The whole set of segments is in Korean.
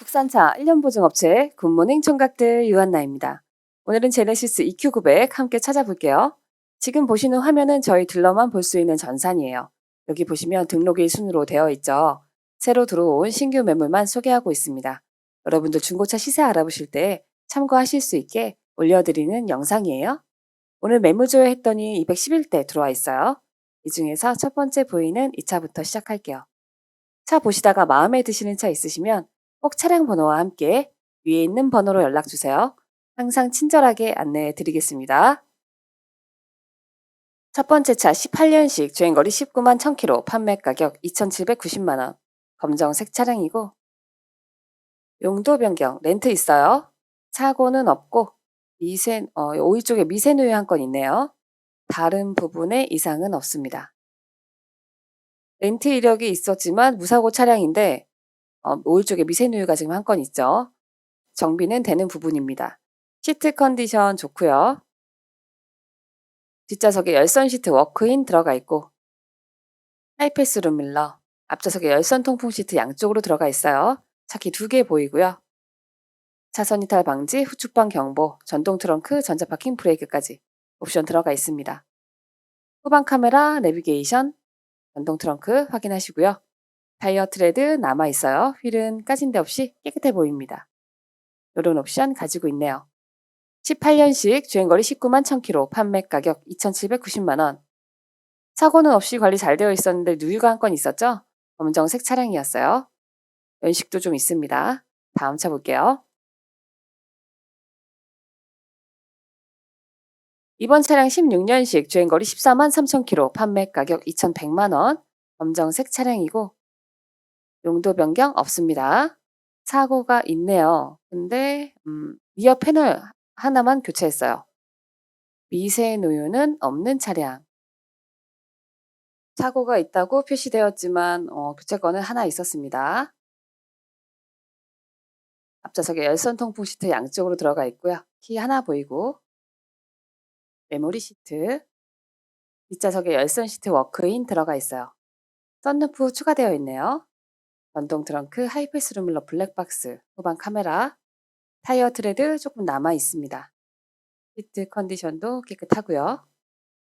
국산차 1년 보증업체 굿모닝 총각들 유한나입니다. 오늘은 제네시스 EQ900 함께 찾아볼게요. 지금 보시는 화면은 저희 딜러만 볼 수 있는 전산이에요. 여기 보시면 등록일 순으로 되어 있죠. 새로 들어온 신규 매물만 소개하고 있습니다. 여러분들 중고차 시세 알아보실 때 참고하실 수 있게 올려드리는 영상이에요. 오늘 매물 조회했더니 211대 들어와 있어요. 이 중에서 첫 번째 보이는 이 차부터 시작할게요. 차 보시다가 마음에 드시는 차 있으시면 꼭 차량 번호와 함께 위에 있는 번호로 연락 주세요. 항상 친절하게 안내해 드리겠습니다. 첫 번째 차 18년식 주행거리 19만 1000km 판매 가격 2,790만 원 검정색 차량이고 용도 변경 렌트 있어요. 사고는 없고 미세 어, 오일 쪽에 미세누유 한 건 있네요. 다른 부분에 이상은 없습니다. 렌트 이력이 있었지만 무사고 차량인데 어, 오일 쪽에 미세누유가 지금 한 건 있죠. 정비는 되는 부분입니다. 시트 컨디션 좋고요. 뒷좌석에 열선 시트 워크인 들어가 있고 하이패스 룸밀러 앞좌석에 열선 통풍 시트 양쪽으로 들어가 있어요. 차키 두 개 보이고요. 차선 이탈 방지, 후축방 경보, 전동 트렁크, 전자 파킹 브레이크까지 옵션 들어가 있습니다. 후방 카메라, 내비게이션, 전동 트렁크 확인하시고요. 타이어 트레드 남아 있어요. 휠은 까진 데 없이 깨끗해 보입니다. 이런 옵션 가지고 있네요. 18년식 주행거리 19만 1000km 판매 가격 2,790만원. 사고는 없이 관리 잘 되어 있었는데 누유가 한 건 있었죠? 검정색 차량이었어요. 연식도 좀 있습니다. 다음 차 볼게요. 이번 차량 16년식 주행거리 14만 3,000km 판매 가격 2,100만원. 검정색 차량이고 용도 변경 없습니다. 사고가 있네요. 근데 음, 리어 패널 하나만 교체했어요. 미세 노유는 없는 차량. 사고가 있다고 표시되었지만 어, 교체건은 하나 있었습니다. 앞좌석에 열선 통풍 시트 양쪽으로 들어가 있고요. 키 하나 보이고 메모리 시트 뒷좌석에 열선 시트 워크인 들어가 있어요. 썬루프 추가되어 있네요. 전동 트렁크, 하이패스 룸밀러 블랙박스, 후방 카메라, 타이어 트레드 조금 남아 있습니다. 시트 컨디션도 깨끗하고요.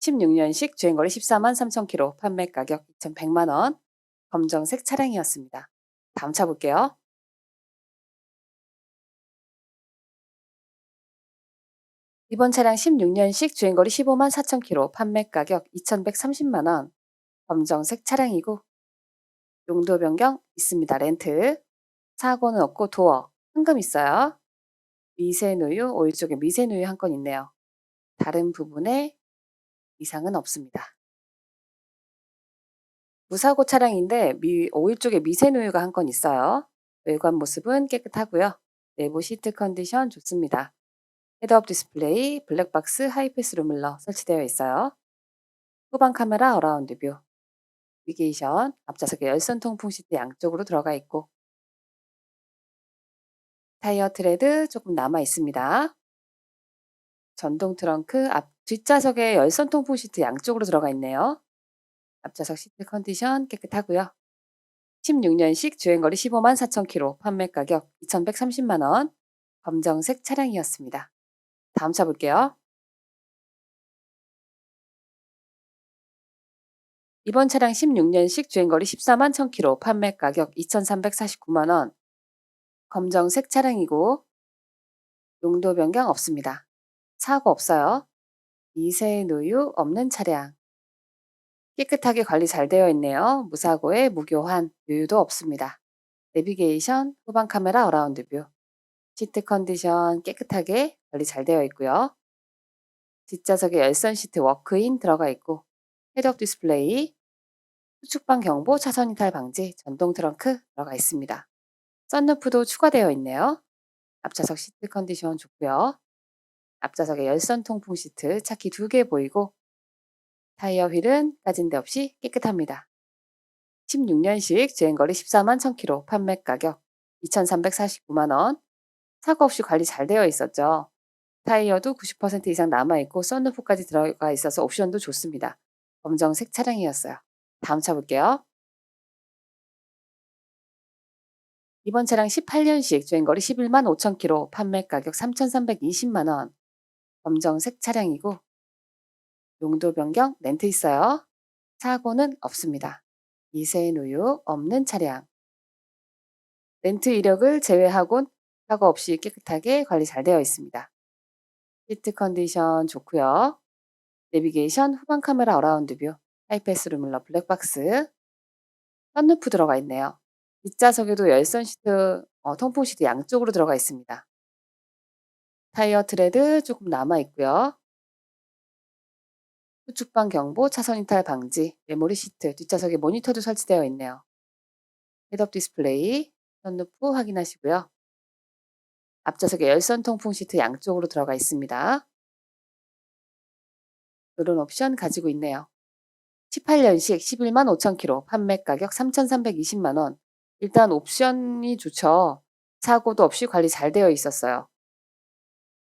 16년식 주행거리 14만 3,000km, 판매 가격 2,100만 원, 검정색 차량이었습니다. 다음 차 볼게요. 이번 차량 16년식 주행거리 15만 4,000km, 판매 가격 2,130만 원, 검정색 차량이고 용도 변경 있습니다. 렌트. 사고는 없고 도어. 황금 있어요. 미세누유, 오일 쪽에 미세누유 한 건 있네요. 다른 부분에 이상은 없습니다. 무사고 차량인데 미, 오일 쪽에 미세누유가 한 건 있어요. 외관 모습은 깨끗하고요. 내부 시트 컨디션 좋습니다. 헤드업 디스플레이, 블랙박스, 하이패스 루밀러 설치되어 있어요. 후방 카메라 어라운드 뷰, 내비게이션, 앞좌석에 열선 통풍 시트 양쪽으로 들어가 있고 타이어 트레드 조금 남아 있습니다. 전동 트렁크 앞 뒷좌석에 열선 통풍 시트 양쪽으로 들어가 있네요. 앞좌석 시트 컨디션 깨끗하고요. 16년식 주행거리 15만 4,000km, 판매 가격 2,130만 원, 검정색 차량이었습니다. 다음 차 볼게요. 이번 차량 16년식 주행거리 14만 1000km, 판매 가격 2,349만원. 검정색 차량이고 용도 변경 없습니다. 사고 없어요. 미세 누유 없는 차량. 깨끗하게 관리 잘 되어 있네요. 무사고에 무교환, 유유도 없습니다. 내비게이션, 후방 카메라 어라운드 뷰. 시트 컨디션 깨끗하게 관리 잘 되어 있고요. 뒷좌석에 열선 시트 워크인 들어가 있고 헤드업 디스플레이, 수축방 경보, 차선 이탈 방지, 전동 트렁크 들어가 있습니다. 썬루프도 추가되어 있네요. 앞좌석 시트 컨디션 좋고요. 앞좌석에 열선 통풍 시트, 차키 두개 보이고 타이어 휠은 까진 데 없이 깨끗합니다. 16년식 주행거리 14만 1000km, 판매 가격 2,349만원. 사고 없이 관리 잘 되어 있었죠. 타이어도 90% 이상 남아있고 썬루프까지 들어가 있어서 옵션도 좋습니다. 검정색 차량이었어요. 다음 차 볼게요. 이번 차량 18년식 주행거리 11만 5천 킬로 판매 가격 3,320만 원. 검정색 차량이고 용도 변경 렌트 있어요. 사고는 없습니다. 미세 누유 없는 차량. 렌트 이력을 제외하곤 사고 없이 깨끗하게 관리 잘 되어 있습니다. 시트 컨디션 좋고요. 내비게이션 후방 카메라 어라운드 뷰, 하이패스 루밀러 블랙박스, 썬루프 들어가 있네요. 뒷좌석에도 열선 시트, 어, 통풍 시트 양쪽으로 들어가 있습니다. 타이어 트레드 조금 남아 있고요. 후측방 경보, 차선 이탈 방지, 메모리 시트, 뒷좌석에 모니터도 설치되어 있네요. 헤드업 디스플레이, 썬루프 확인하시고요. 앞좌석에 열선 통풍 시트 양쪽으로 들어가 있습니다. 이런 옵션 가지고 있네요. 18년식 11만 5천 킬로 판매 가격 3,320만 원. 일단 옵션이 좋죠. 사고도 없이 관리 잘 되어 있었어요.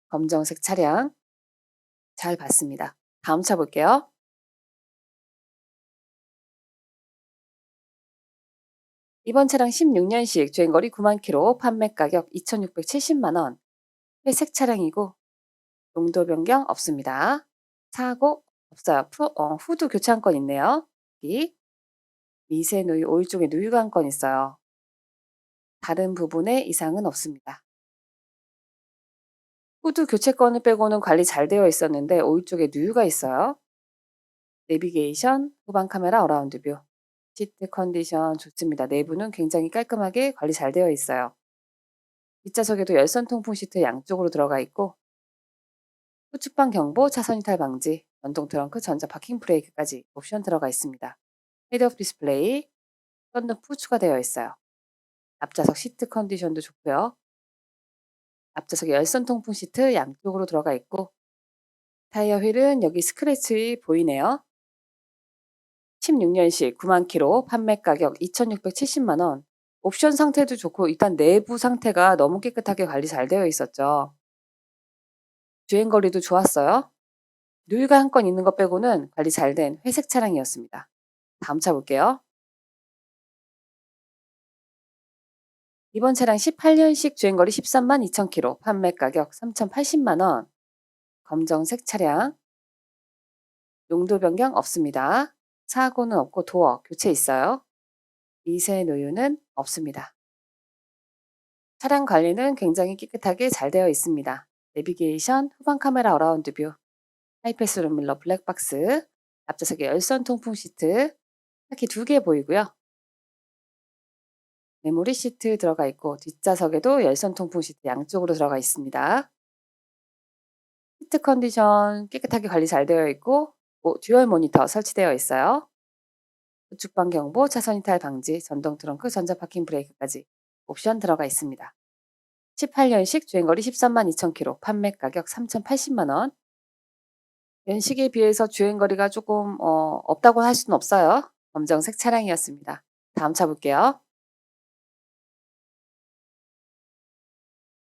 검정색 차량 잘 봤습니다. 다음 차 볼게요. 이번 차량 16년식 주행거리 9만 킬로 판매 가격 2,670만 원. 회색 차량이고 용도 변경 없습니다. 사고 없어요. 푸, 어, 후드 교체 한건 있네요. 여기 미세 누유 오일 쪽에 누유가 한 건 있어요. 다른 부분에 이상은 없습니다. 후드 교체 건을 빼고는 관리 잘 되어 있었는데 오일 쪽에 누유가 있어요. 내비게이션, 후방 카메라 어라운드 뷰, 시트 컨디션 좋습니다. 내부는 굉장히 깔끔하게 관리 잘 되어 있어요. 뒷좌석에도 열선 통풍 시트 양쪽으로 들어가 있고 후측방 경보, 차선 이탈 방지, 전동 트렁크, 전자 파킹 브레이크까지 옵션 들어가 있습니다. 헤드업 디스플레이, 썬루프 추가되어 있어요. 앞좌석 시트 컨디션도 좋고요. 앞좌석에 열선 통풍 시트 양쪽으로 들어가 있고 타이어 휠은 여기 스크래치 보이네요. 16년식 9만 킬로 판매 가격 2,670만 원. 옵션 상태도 좋고 일단 내부 상태가 너무 깨끗하게 관리 잘 되어 있었죠. 주행거리도 좋았어요. 누유가 한 건 있는 것 빼고는 관리 잘 된 회색 차량이었습니다. 다음 차 볼게요. 이번 차량 18년식 주행거리 13만 2천 킬로 판매 가격 3,080만 원. 검정색 차량. 용도 변경 없습니다. 사고는 없고 도어 교체 있어요. 미세 노유는 없습니다. 차량 관리는 굉장히 깨끗하게 잘 되어 있습니다. 내비게이션, 후방 카메라 어라운드 뷰, 하이패스 룸밀러 블랙박스, 앞좌석에 열선 통풍 시트, 바퀴 두개 보이고요. 메모리 시트 들어가 있고 뒷좌석에도 열선 통풍 시트 양쪽으로 들어가 있습니다. 시트 컨디션 깨끗하게 관리 잘 되어 있고 뭐 듀얼 모니터 설치되어 있어요. 우측 방 경보, 차선 이탈 방지, 전동 트렁크, 전자 파킹 브레이크까지 옵션 들어가 있습니다. 18년식 주행거리 13만 2천 킬로, 판매 가격 3,080만 원. 연식에 비해서 주행거리가 조금 어, 없다고 할 수는 없어요. 검정색 차량이었습니다. 다음 차 볼게요.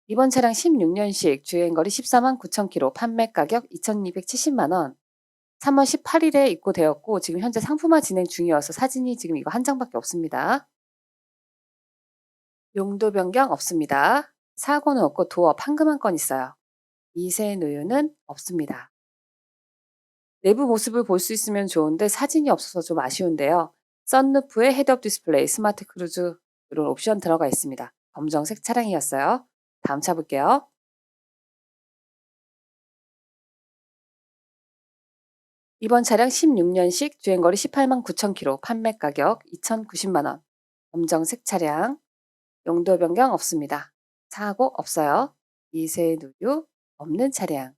이번 차량 16년식 주행거리 14만 9천 킬로, 판매 가격 2,270만 원. 3월 18일에 입고되었고 지금 현재 상품화 진행 중이어서 사진이 지금 이거 한 장밖에 없습니다. 용도 변경 없습니다. 사고는 없고 도어 판금 한 건 있어요. 미세 노유는 없습니다. 내부 모습을 볼 수 있으면 좋은데 사진이 없어서 좀 아쉬운데요. 썬루프에 헤드업 디스플레이, 스마트 크루즈 이런 옵션 들어가 있습니다. 검정색 차량이었어요. 다음 차 볼게요. 이번 차량 16년식 주행거리 18만 9천 킬로, 판매 가격 2,090만 원. 검정색 차량. 용도 변경 없습니다. 사고 없어요. 미세 누유 없는 차량.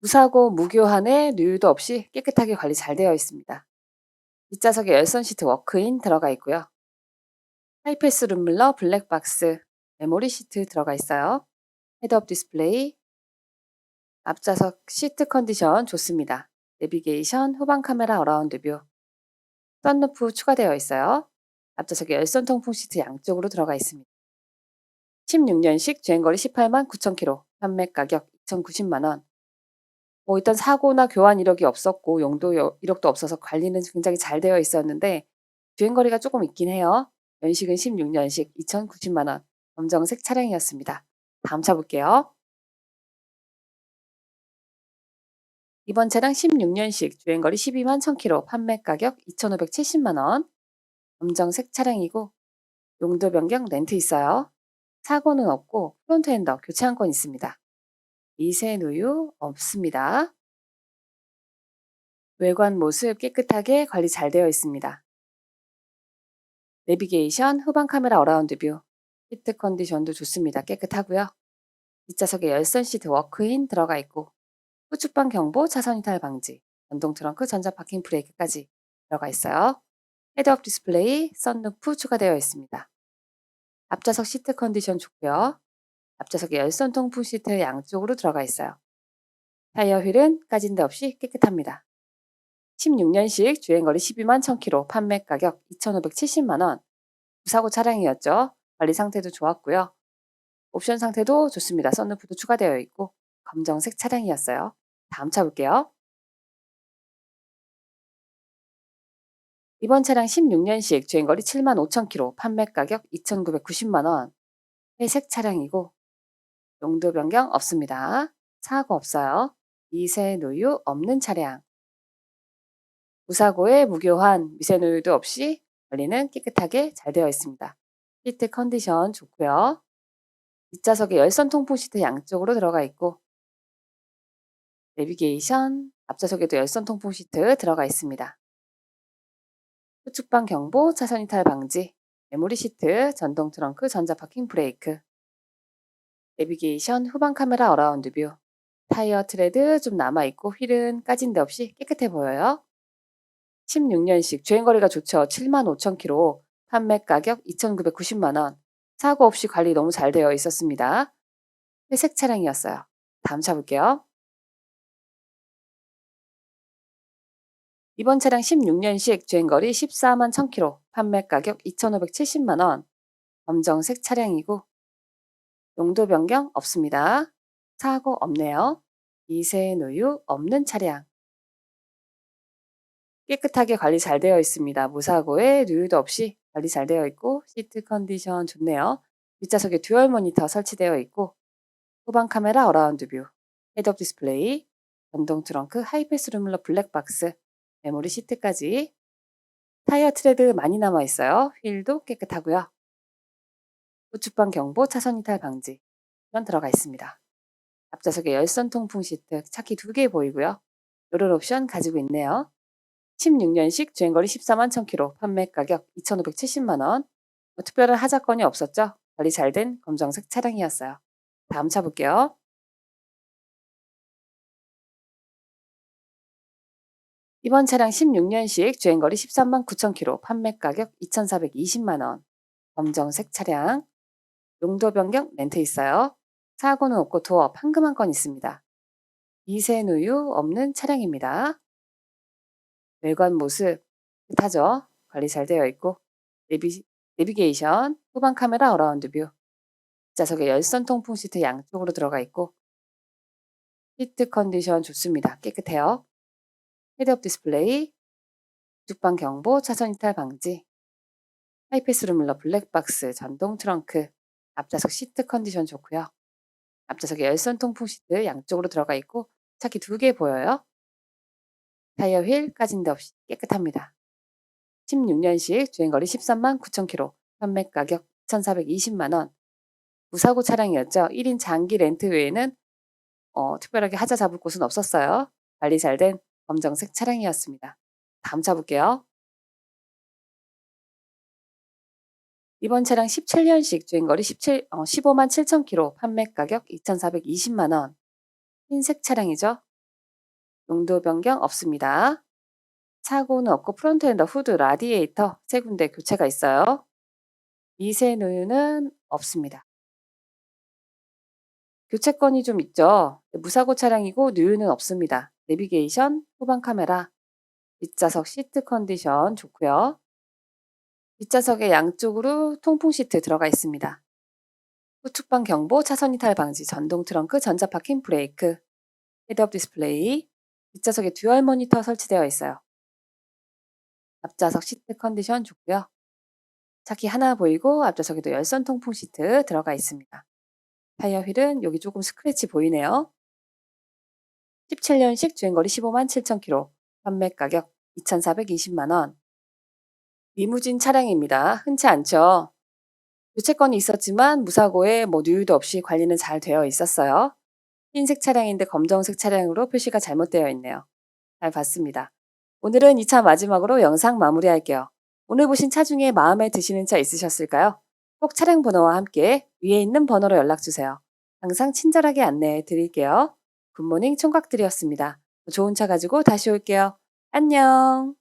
무사고 무교환에 누유도 없이 깨끗하게 관리 잘 되어 있습니다. 뒷좌석에 열선 시트 워크인 들어가 있고요. 하이패스 룸밀러 블랙박스 메모리 시트 들어가 있어요. 헤드업 디스플레이 앞좌석 시트 컨디션 좋습니다. 내비게이션, 후방 카메라 어라운드 뷰. 썬루프 추가되어 있어요. 앞좌석에 열선 통풍 시트 양쪽으로 들어가 있습니다. 16년식 주행거리 18만 9천 킬로, 판매 가격 2,090만 원. 뭐 일단 사고나 교환 이력이 없었고 용도 이력도 없어서 관리는 굉장히 잘 되어 있었는데 주행거리가 조금 있긴 해요. 연식은 16년식 2,090만 원, 검정색 차량이었습니다. 다음 차 볼게요. 이번 차량 16년식 주행거리 12만 1000km, 판매 가격 2,570만 원, 검정색 차량이고 용도 변경 렌트 있어요. 사고는 없고 프론트 핸더 교체 한 건 있습니다. 미세 누유 없습니다. 외관 모습 깨끗하게 관리 잘 되어 있습니다. 내비게이션, 후방 카메라 어라운드 뷰, 시트 컨디션도 좋습니다. 깨끗하고요. 뒷좌석에 열선 시트 워크인 들어가 있고 후측방 경보, 차선 이탈 방지, 전동 트렁크, 전자 파킹 브레이크까지 들어가 있어요. 헤드업 디스플레이, 썬루프 추가되어 있습니다. 앞좌석 시트 컨디션 좋고요. 앞좌석에 열선 통풍 시트 양쪽으로 들어가 있어요. 타이어 휠은 까진 데 없이 깨끗합니다. 16년식 주행거리 12만 1000km, 판매 가격 2,570만원. 무사고 차량이었죠. 관리 상태도 좋았고요. 옵션 상태도 좋습니다. 썬루프도 추가되어 있고 검정색 차량이었어요. 다음 차 볼게요. 이번 차량 16년식 주행거리 7만 5천 킬로, 판매 가격 2,990만 원. 회색 차량이고 용도 변경 없습니다. 사고 없어요. 미세 누유 없는 차량. 무사고에 무교환, 미세 누유도 없이 관리는 깨끗하게 잘 되어 있습니다. 시트 컨디션 좋고요. 뒷좌석에 열선 통풍 시트 양쪽으로 들어가 있고 내비게이션, 앞좌석에도 열선 통풍 시트 들어가 있습니다. 후측방 경보, 차선 이탈 방지, 메모리 시트, 전동 트렁크, 전자 파킹 브레이크, 내비게이션, 후방 카메라 어라운드 뷰, 타이어 트레드 좀 남아있고 휠은 까진 데 없이 깨끗해 보여요. 16년식 주행거리가 좋죠. 75,000km, 판매 가격 2,990만원, 사고 없이 관리 너무 잘 되어 있었습니다. 회색 차량이었어요. 다음 차 볼게요. 이번 차량 16년식 주행거리 14만 1000km, 판매 가격 2,570만 원, 검정색 차량이고 용도 변경 없습니다. 사고 없네요. 미세 누유 없는 차량. 깨끗하게 관리 잘 되어 있습니다. 무사고에 누유도 없이 관리 잘 되어 있고 시트 컨디션 좋네요. 뒷좌석에 듀얼 모니터 설치되어 있고 후방 카메라 어라운드 뷰, 헤드업 디스플레이, 전동 트렁크, 하이패스 룸러 블랙박스, 메모리 시트까지 타이어 트레드 많이 남아 있어요. 휠도 깨끗하고요. 우측방 경보, 차선 이탈 방지 이런 들어가 있습니다. 앞좌석에 열선 통풍 시트 차키 두 개 보이고요. 이런 옵션 가지고 있네요. 16년식 주행거리 14만 1000km, 판매 가격 2,570만 원. 뭐 특별한 하자건이 없었죠? 관리 잘 된 검정색 차량이었어요. 다음 차 볼게요. 이번 차량 16년식 주행거리 13만 9천 킬로, 판매 가격 2,420만 원. 검정색 차량. 용도 변경 렌트 있어요. 사고는 없고 도어 판금 한 건 있습니다. 미세 누유 없는 차량입니다. 외관 모습 깨끗하죠? 관리 잘 되어 있고 내비, 내비게이션, 후방 카메라 어라운드 뷰. 좌석에 열선 통풍 시트 양쪽으로 들어가 있고 시트 컨디션 좋습니다. 깨끗해요. 헤드업 디스플레이, 우측방 경보, 차선 이탈 방지, 하이패스 룸러 블랙박스, 전동 트렁크, 앞좌석 시트 컨디션 좋고요. 앞좌석에 열선 통풍 시트 양쪽으로 들어가 있고 차키 두 개 보여요. 타이어 휠 까진 데 없이 깨끗합니다. 16년식 주행거리 13만 9천 킬로, 판매 가격 2,420만 원. 무사고 차량이었죠. 1인 장기 렌트 외에는 어, 특별하게 하자 잡을 곳은 없었어요. 관리 잘 된 검정색 차량이었습니다. 다음 차 볼게요. 이번 차량 17년식 주행거리 17, 어, 15만 7천 킬로, 판매 가격 2,420만 원. 흰색 차량이죠. 용도 변경 없습니다. 사고는 없고 프론트 엔더 후드 라디에이터 세 군데 교체가 있어요. 미세 누유는 없습니다. 교체건이 좀 있죠. 무사고 차량이고 누유는 없습니다. 내비게이션, 후방 카메라, 뒷좌석 시트 컨디션 좋고요. 뒷좌석의 양쪽으로 통풍 시트 들어가 있습니다. 후측방 경보, 차선 이탈 방지, 전동 트렁크, 전자 파킹 브레이크, 헤드업 디스플레이, 뒷좌석에 듀얼 모니터 설치되어 있어요. 앞좌석 시트 컨디션 좋고요. 차키 하나 보이고 앞좌석에도 열선 통풍 시트 들어가 있습니다. 타이어 휠은 여기 조금 스크래치 보이네요. 17년식 주행거리 15만 7천 킬로, 판매 가격 2,420만 원. 리무진 차량입니다. 흔치 않죠? 교체건이 있었지만 무사고에 뭐 누유도 없이 관리는 잘 되어 있었어요. 흰색 차량인데 검정색 차량으로 표시가 잘못되어 있네요. 잘 봤습니다. 오늘은 이차 마지막으로 영상 마무리할게요. 오늘 보신 차 중에 마음에 드시는 차 있으셨을까요? 꼭 차량 번호와 함께 위에 있는 번호로 연락주세요. 항상 친절하게 안내해 드릴게요. 굿모닝 총각들이었습니다. 좋은 차 가지고 다시 올게요. 안녕.